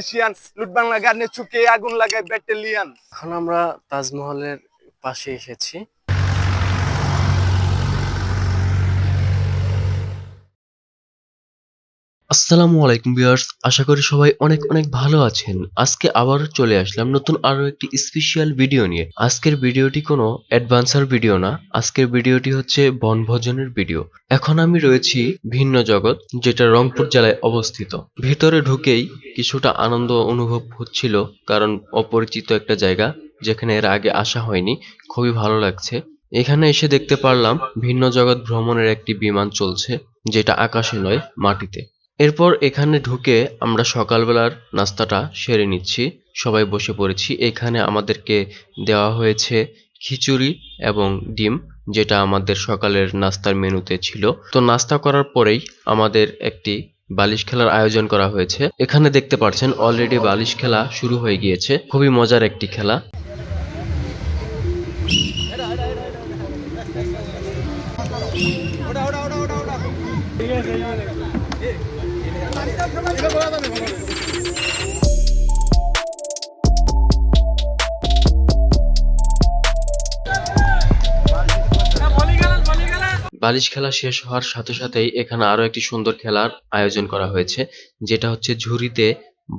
Musician লুট বাংলা গানে চুকে আগুন লাগায় ব্যাটেলিয়ান এখন আমরা তাজমহলের পাশে এসেছি। আসসালামু আলাইকুম ভিউয়ার্স, আশা করি সবাই অনেক অনেক ভালো আছেন। আজকে আবার চলে আসলাম নতুন আরও একটি স্পেশাল ভিডিও নিয়ে। আজকের ভিডিওটি কোনো অ্যাডভান্সার ভিডিও না, আজকের ভিডিওটি হচ্ছে বনভোজনের ভিডিও এখন আমি রয়েছি ভিন্ন জগৎ, যেটা রংপুর জেলায় অবস্থিত। ভিতরে ঢুকেই কিছুটা আনন্দ অনুভব হচ্ছিল, কারণ অপরিচিত একটা জায়গা, যেখানে এর আগে আসা হয়নি, খুবই ভালো লাগছে। এখানে এসে দেখতে পারলাম ভিন্ন জগৎ ভ্রমণের একটি বিমান চলছে, যেটা আকাশে নয়, মাটিতে। এরপর এখানে ঢুকে আমরা সকালবেলার নাস্তাটা সেরে নিচ্ছি। সবাই বসে পড়েছি। এখানে আমাদেরকে দেওয়া হয়েছে খিচুড়ি এবং ডিম, যেটা আমাদের সকালের নাস্তার মেনুতে ছিল। তো নাস্তা করার পরেই আমাদের একটি বালিশ খেলার আয়োজন করা হয়েছে। এখানে দেখতে পাচ্ছেন অলরেডি বালিশ খেলা শুরু হয়ে গিয়েছে। খুবই মজার একটি খেলা। বালিশ খেলা শেষ হওয়ার সাথে সাথেই এখানে আরও একটি সুন্দর খেলার আয়োজন করা হয়েছে, যেটা হচ্ছে ঝুড়িতে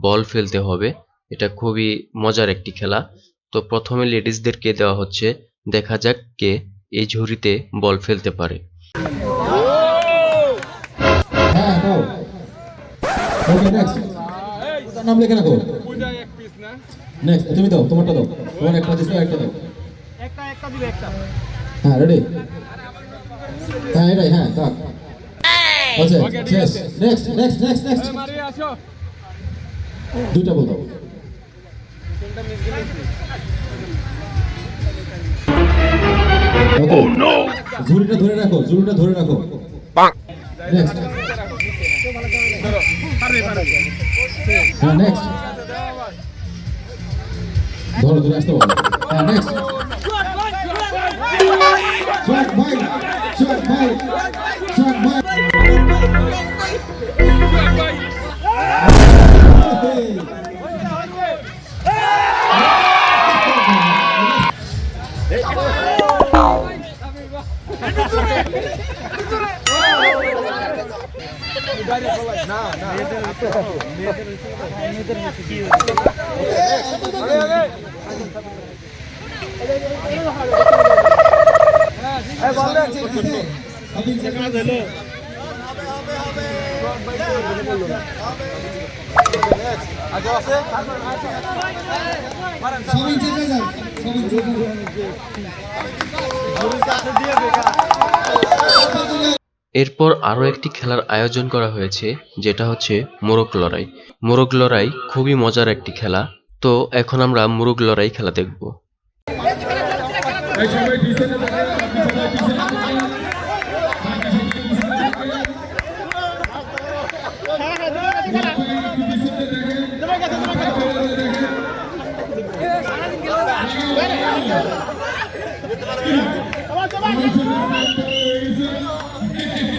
বল ফেলতে হবে। এটা খুবই মজার একটি খেলা। তো প্রথমে লেডিসদেরকে দেওয়া হচ্ছে, দেখা যাক কে এই ঝুড়িতে বল ফেলতে পারে। ওকে নেক্সট নাম লেখে রাখো। নেক্সট তুমি দাও তোমারটা দাও। তোমার একটা দিছো একটা দাও। একটা একটা দিবে একটা। হ্যাঁ রেডি হ্যাঁ এটাই হ্যাঁ কাক আচ্ছা শেষ। নেক্সট নেক্সট নেক্সট নেক্সট দুইটা বল দাও। ঝুড়িটা ধরে রাখো ঝুড়িটা ধরে রাখো। নেক্সট ধরো ধরে আসতে বলো হ্যাঁ নেক্সট শট ভাই শট ভাই শট ভাই সবাই চেপে যান সবাই চেপে যান এরপর আরও একটি খেলার আয়োজন করা হয়েছে, যেটা হচ্ছে মোরগ লড়াই। মোরগ লড়াই খুবই মজার একটি খেলা। তো এখন আমরা মোরগ লড়াই খেলা দেখব।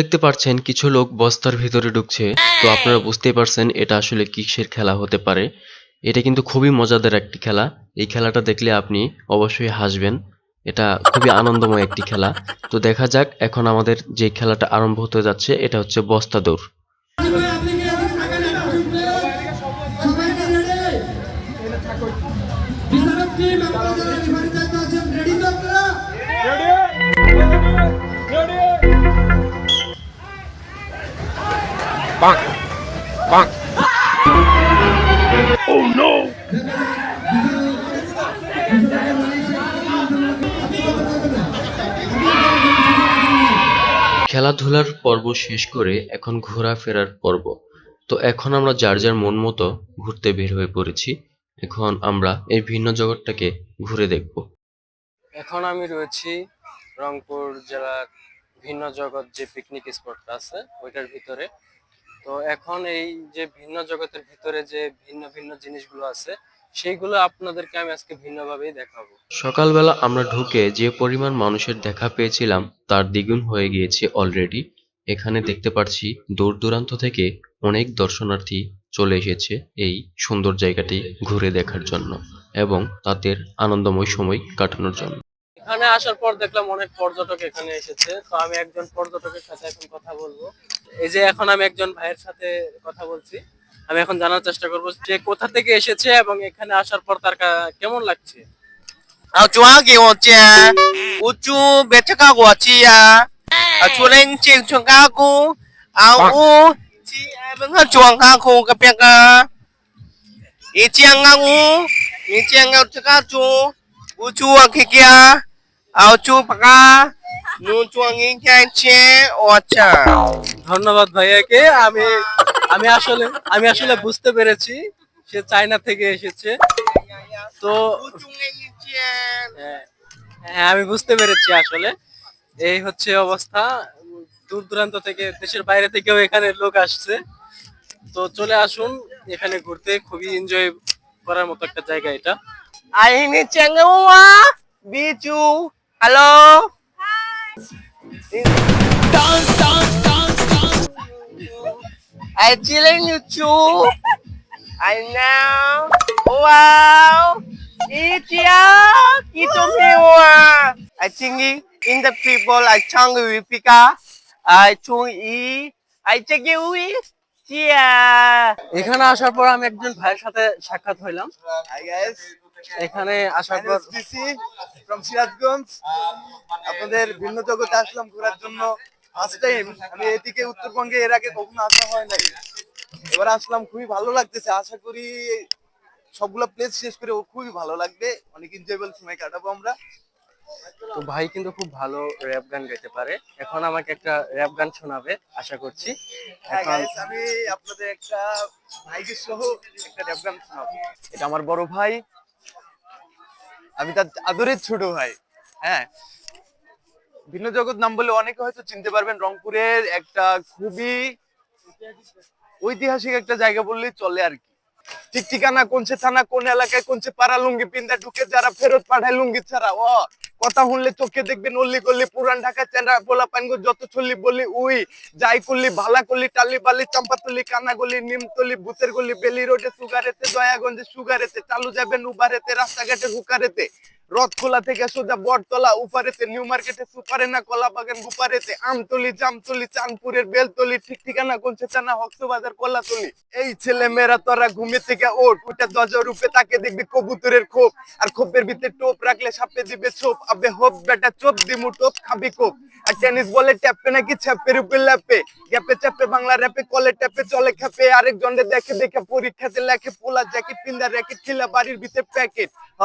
দেখতে পাচ্ছেন কিছু লোক বস্তার ভিতরে ঢুকছে। তো আপনারা বুঝতেই পারছেন এটা আসলে কিসের খেলা হতে পারে। এটা কিন্তু খুবই মজাদার একটি খেলা। এই খেলাটা দেখলে আপনি অবশ্যই হাসবেন। এটা খুবই আনন্দময় একটি খেলা। তো দেখা যাক এখন আমাদের যে খেলাটা আরম্ভ হতে যাচ্ছে, এটা হচ্ছে বস্তা দৌড়। Bonk. Bonk. Oh no! খেলাধুলার পর্ব শেষ করে এখন ঘোরাফেরার পর্ব তো এখন আমরা যার যার মন মতো ঘুরতে বের হয়ে পড়েছি এখন আমরা এই ভিন্ন জগৎটাকে ঘুরে দেখব এখন আমি রয়েছি রংপুর জেলার ভিন্ন জগৎ যে পিকনিক স্পটটা আছে ওইটার ভিতরে তো এখন এই যে ভিন্ন জগতের ভিতরে যে ভিন্ন ভিন্ন জিনিসগুলো আছে, সেইগুলো আপনাদেরকে আমি আজকে ভিন্নভাবেই দেখাবো। সকালবেলা আমরা ঢুকে যে পরিমাণ মানুষের দেখা পেয়েছিলাম, তার দ্বিগুণ হয়ে গিয়েছে অলরেডি এখানে দেখতে পাচ্ছি, দূর দূরান্ত থেকে অনেক দর্শনার্থী চলে এসেছে এই সুন্দর জায়গাটি ঘুরে দেখার জন্য এবং তাদের আনন্দময় সময় কাটানোর জন্য। এখানে আসার পর দেখলাম অনেক পর্যটক এখানে এসেছে। তো আমি একজন পর্যটকের সাথে এখন কথা বলব। এই যে এখন আমি একজন ভাইয়ের সাথে কথা বলছি। আমি এখন জানার চেষ্টা করব যে কোথা থেকে এসেছে এবং এখানে আসার পর তার কেমন লাগছে? 아 좋아하기 어째 우쭈 매척하고 왔지야 아 আউচুপকা ধন্যবাদ ভাইয়াকে। আমি আমি আসলে আমি আসলে বুঝতে পেরেছি। সে চায়না থেকে এসেছে। তো হ্যাঁ, হ্যাঁ আমি বুঝতে পেরেছি আসলে। এই হচ্ছে অবস্থা। দূর দূরান্ত থেকে দেশের বাইরে থেকেও এখানে লোক আসছে। তো চলে আসুন। এখানে ঘুরতে খুবই এনজয় করার মতো একটা জায়গা এটা। আইনি চেঙ্গুয়া বিচু। Hello I chilling you true. I know. Wow. Idiot. me mewa. I think in the people I chang we pika. I chung i. I check you we. এখানে আসার পর আমি একজন ভাইয়ের সাথে সাক্ষাৎ হইলাম এখানে আসার পর ফ্রম সিরাজগঞ্জ আপনাদের ভিন্ন জগতে আসলাম ঘোরার জন্য। ফার্স্ট টাইম আমি এদিকে উত্তরবঙ্গে এর আগে কখনো আসা হয় নাই। এবার আসলাম খুবই ভালো লাগতেছে। আশা করি সবগুলো প্লেস শেষ করে ও খুবই ভালো লাগবে। অনেক এনজয়েবল সময় কাটাবো আমরা। তো ভাই কিন্তু খুব ভালো র্যাপ গান গাইতে পারে। এখন আমাকে একটা র্যাপ গান শোনাবে আশা করছি। হ্যাঁ এখন আমি আপনাদের একটা ভাইকে সহ একটা র্যাপ গান শোনাবো। এটা আমার বড় ভাই। আমি তার আদরের ছোট ভাই। হ্যাঁ। ভিন্ন জগৎ নাম বলে অনেকে হয়তো চিনতে পারবেন, রংপুরের একটা খুবই ঐতিহাসিক একটা জায়গা বললেই চলে আর কি। ঠিক ঠিকানা কোনছে থানা, কোন এলাকায় কোনছে পাড়া লুঙ্গি পিন্দা ঢুকে যারা ফেরত পাঠায় লুঙ্গি ছাড়া, ও কথা শুনলে চোখে দেখবেন অল্লি করলি পুরান ঢাকা চেন্ডা পোলা পানগো যত চললি বলি উই, যাই করলি, ভালা করলি, টালি বালি, চাম্পাতলি, কানাগলি, নিমতলি ভূতের গলি, বেলি রোডে, সুগারেতে দয়াগঞ্জে সুগারেতে, চালু যাবেন উবারেতে রাস্তাঘাটে, হুকারেতে রথ খোলা থেকে সোজা বটতলা, উপারেতে, নিউ মার্কেটে, সুপারে না কলা বাগান গুপারেতে, আমতলি, জামতলি, চাঁদপুরের বেলতলি, ঠিক ঠিকানা কোনছে চানা হকসবাজার, কলাতলি। এই ছেলে মেয়েরা তোরা ঘুমে থেকে ওঠ ওটা দজর রূপে তাকে দেখবি কবুতরের খোপ, আর খোপের ভিতরে টোপ রাখলে সাপে দিবে ছোপ। আবে হোপ বেটা চোপ দিমু টোপ খাবি কোপ আর টেনিস বলে ট্যাপে নাকি ছ্যাপের উপরে ল্যাপে গ্যাপে চ্যাপে বাংলা র্যাপে কলে ট্যাপে চলে খেপে আরেকজনে দেখে দেখে পরীক্ষাতে লেখে পোলা জ্যাকেট পিন্দা র্যাকেট খিলা বাড়ির ভিতরে প্যাকেট হ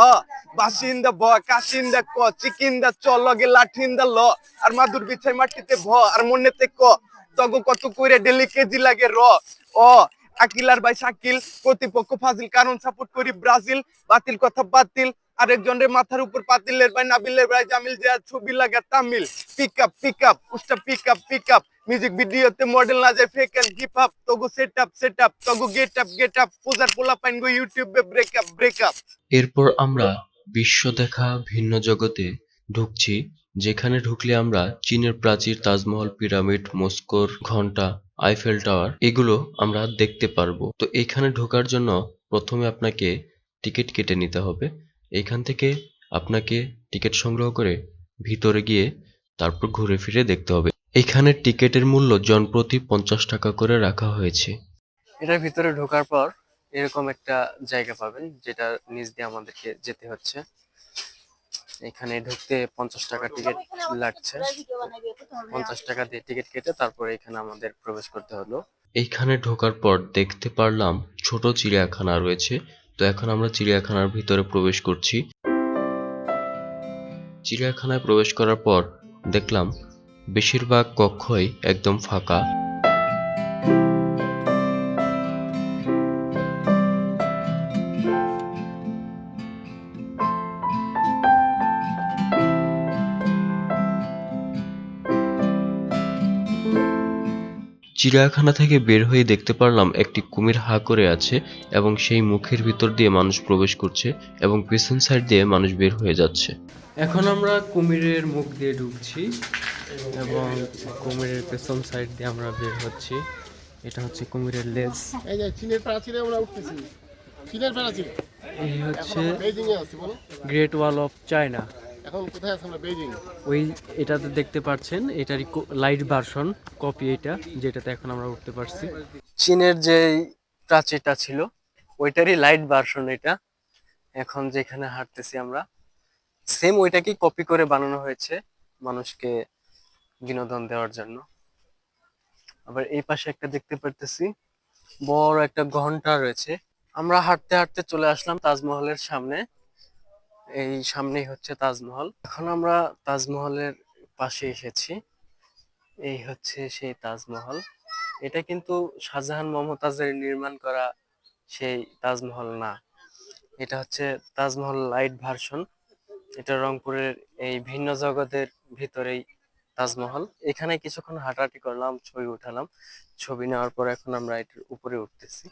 বাসি ইন দা ব কাশি ইন দা ক চিকিন দা চ লগে লাঠি ইন দা ল আর মাদুর বিছাই মাটিতে ভ আর মনেতে ক তগো কত কইরে ডেলি কেজি লাগে র ও আকিলার ভাই শাকিল প্রতিপক্ষ ফাজিল কারণ সাপোর্ট করি ব্রাজিল বাতিল কথা বাতিল আরেকজনের মাথার উপর পাতিলের ভাই, নাবিলের ভাই, জামিল যে ছবি লাগা Tamil. Pick up pick up OSTA pick up pick up music ভিডিওতে মডেল না যায় ফেক এন্ড হিপ হপ তগো সেট আপ সেট আপ তগো গেট আপ গেট আপ পূজার পোলা পাইন গো ইউটিউবে ব্রেক আপ ব্রেক আপ এরপর আমরা বিশ্ব দেখা ভিন্ন জগতে ঢুকছি, যেখানে ঢুকলে আমরা চীনের প্রাচীর তাজমহল, পিরামিড, মস্কোর ঘণ্টা আইফেল টাওয়ার, এগুলো আমরা দেখতে পারব। তো এখানে ঢোকার জন্য প্রথমে আপনাকে টিকিট কেটে নিতে হবে। এখান থেকে আপনাকে টিকিট সংগ্রহ করে ভিতরে গিয়ে তারপর ঘুরে ফিরে দেখতে হবে। এখানে টিকিটের মূল্য জনপ্রতি পঞ্চাশ টাকা করে রাখা হয়েছে। এটার ভিতরে ঢোকার পর এরকম একটা জায়গা পাবেন যেটা নিচ দিয়ে আমাদেরকে যেতে হচ্ছে। এখানে ঢুকতে পঞ্চাশ টাকা টিকিট লাগছে। পঞ্চাশ টাকা দিয়ে টিকিট কেটে তারপরে এখানে আমাদের প্রবেশ করতে হলো। এইখানে ঢোকার পর দেখতে পারলাম ছোট চিড়িয়াখানা রয়েছে। তো এখন আমরা চিড়িয়াখানার ভিতরে প্রবেশ করছি। চিড়িয়াখানায় প্রবেশ করার পর দেখলাম, বেশিরভাগ কক্ষই একদম ফাঁকা। চিড়িয়াখানা থেকে বের হয়ে দেখতে পারলাম একটি কুমির হা করে আছে এবং সেই মুখের ভিতর দিয়ে মানুষ প্রবেশ করছে এবং পেছন সাইড দিয়ে মানুষ বের হয়ে যাচ্ছে। এখন আমরা কুমিরের মুখ দিয়ে ঢুকছি এবং কুমিরের পেছন সাইড দিয়ে আমরা বের হচ্ছি। এটা হচ্ছে কুমিরের লেজ। এই যে চীনের প্রাচীরে আমরা উঠতেছি। চীনের প্রাচীর এই হচ্ছে গ্রেট ওয়াল অফ চায়না এখন কোথায় আছি আমরা বেজিং ওই এটাতে দেখতে পাচ্ছেন এটারই লাইট ভার্সন কপি এটা যেটাতে এখন আমরা উঠতে পারছি। চীনের যে প্রাচীরটা ছিল ওইটারই লাইট ভার্সন এটা। এখন যেখানে হাঁটতেছি আমরা সেম ওইটাকেই কপি করে বানানো হয়েছে মানুষকে বিনোদন দেওয়ার জন্য। আবার এই পাশে একটা দেখতে পারতেছি বড় একটা ঘণ্টা রয়েছে। আমরা হাঁটতে হাঁটতে চলে আসলাম তাজমহলের সামনে। এই সামনেই হচ্ছে তাজমহল। এখন আমরা তাজমহলের পাশে এসেছি। এই হচ্ছে সেই তাজমহল। এটা কিন্তু শাহজাহান মমতাজের নির্মাণ করা সেই তাজমহল না। এটা হচ্ছে তাজমহল লাইট ভার্সন। এটা রংপুরের এই ভিন্ন জগতের ভিতরেই তাজমহল। এখানে কিছুক্ষণ হাঁটাহাঁটি করলাম, ছবি উঠালাম। ছবি নেওয়ার পর এখন আমরা এটার উপরে উঠতেছি।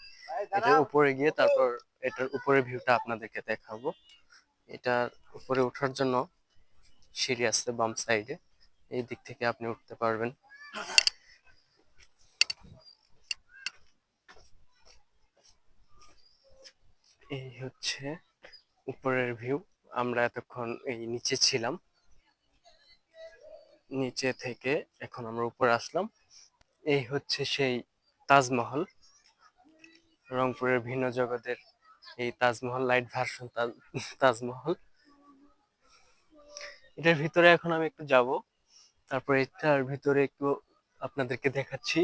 এটার উপরে গিয়ে তারপর এটার উপরের ভিউটা আপনাদেরকে দেখাবো। এটার উপরে ওঠার জন্য সিঁড়ি আছে বাম সাইডে এই দিক থেকে আপনি উঠতে পারবেন। এই হচ্ছে উপরের ভিউ আমরা এতক্ষণ এই নিচে ছিলাম। নিচে থেকে এখন আমরা উপরে আসলাম। এই হচ্ছে সেই তাজমহল। রংপুরের ভিন্ন জগতের এই তাজমহল লাইট ভার্সন তাজমহল। এটার ভিতরে এখন আমি একটু যাব। তারপর এটার ভিতরে একটু আপনাদেরকে দেখাচ্ছি।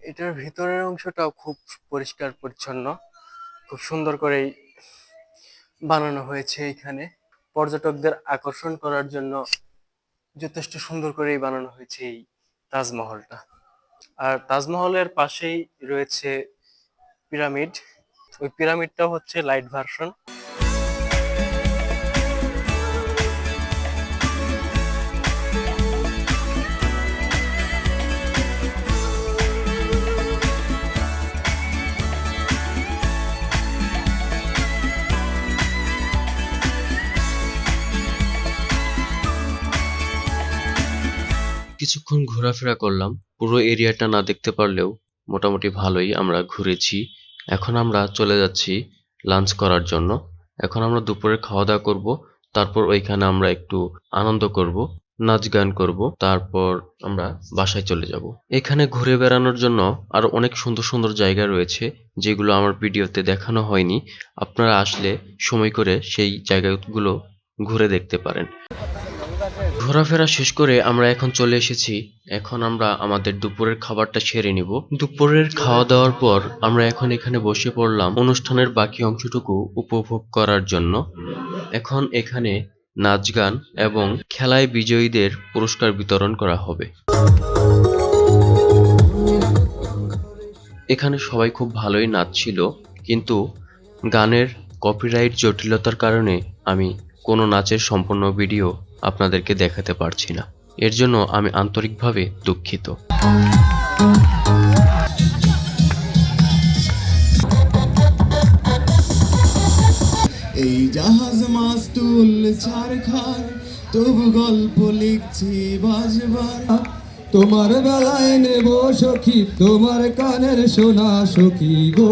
এটার ভিতরের অংশটাও খুব পরিষ্কার পরিচ্ছন্ন। খুব সুন্দর করেই বানানো হয়েছে এখানে। পর্যটকদের আকর্ষণ করার জন্য যথেষ্ট সুন্দর করেই বানানো হয়েছে এই তাজমহলটা। আর তাজমহলের পাশেই রয়েছে পিরামিড। ওই পিরামিডটাও হচ্ছে লাইট ভার্সন। কিছুক্ষণ ঘোরাফেরা করলাম, পুরো এরিয়াটা না দেখতে পারলেও মোটামুটি ভালোই আমরা ঘুরেছি। এখন আমরা চলে যাচ্ছি লাঞ্চ করার জন্য। এখন আমরা দুপুরে খাওয়া দাওয়া করব, তারপর ওইখানে আমরা একটু আনন্দ করব, নাচ গান করব, তারপর আমরা বাসায় চলে যাব। এখানে ঘুরে বেড়ানোর জন্য আরও অনেক সুন্দর সুন্দর জায়গা রয়েছে, যেগুলো আমার ভিডিওতে দেখানো হয়নি। আপনারা আসলে সময় করে সেই জায়গাগুলো ঘুরে দেখতে পারেন। ঘোরাফেরা শেষ করে আমরা এখন চলে এসেছি। এখন আমরা আমাদের দুপুরের খাবারটা সেরে নিব। দুপুরের খাওয়া দাওয়ার পর আমরা এখন এখানে বসে পড়লাম অনুষ্ঠানের বাকি অংশটুকু উপভোগ করার জন্য। এখন এখানে নাচ গান এবং খেলায় বিজয়ীদের পুরস্কার বিতরণ করা হবে। এখানে সবাই খুব ভালোই নাচছিল, কিন্তু গানের কপিরাইট জটিলতার কারণে আমি কোনো নাচের সম্পূর্ণ ভিডিও আপনাদেরকে দেখাতে পারছি না। এর জন্য আমি আন্তরিকভাবে দুঃখিত। এই জাহাজ মাস্তুল ছাড়খার তবু গল্প লিখছি বাজবার। তোমার বেলায় নেব সখী, তোমার কানের সোনা সখী গো।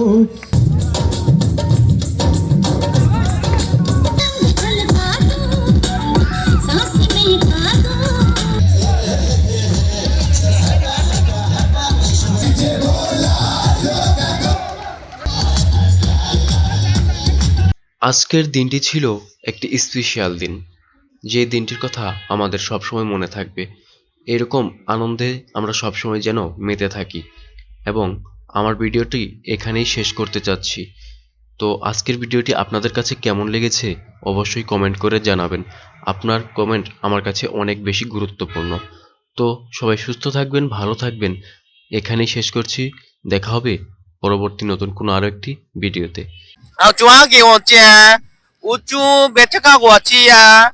আজকের দিনটি ছিল একটি স্পেশাল দিন। যে দিনটির কথা আমাদের সবসময় মনে থাকবে। এরকম আনন্দে আমরা সবসময় যেন মেতে থাকি। এবং আমার ভিডিওটি এখানেই শেষ করতে চাচ্ছি। তো আজকের ভিডিওটি আপনাদের কাছে কেমন লেগেছে অবশ্যই কমেন্ট করে জানাবেন। আপনার কমেন্ট আমার কাছে অনেক বেশি গুরুত্বপূর্ণ। তো সবাই সুস্থ থাকবেন, ভালো থাকবেন। এখানেই শেষ করছি। দেখা হবে পরবর্তী নতুন কোনো আরও একটি ভিডিওতে। 然后抓给我煎，我煮别吃卡过去呀。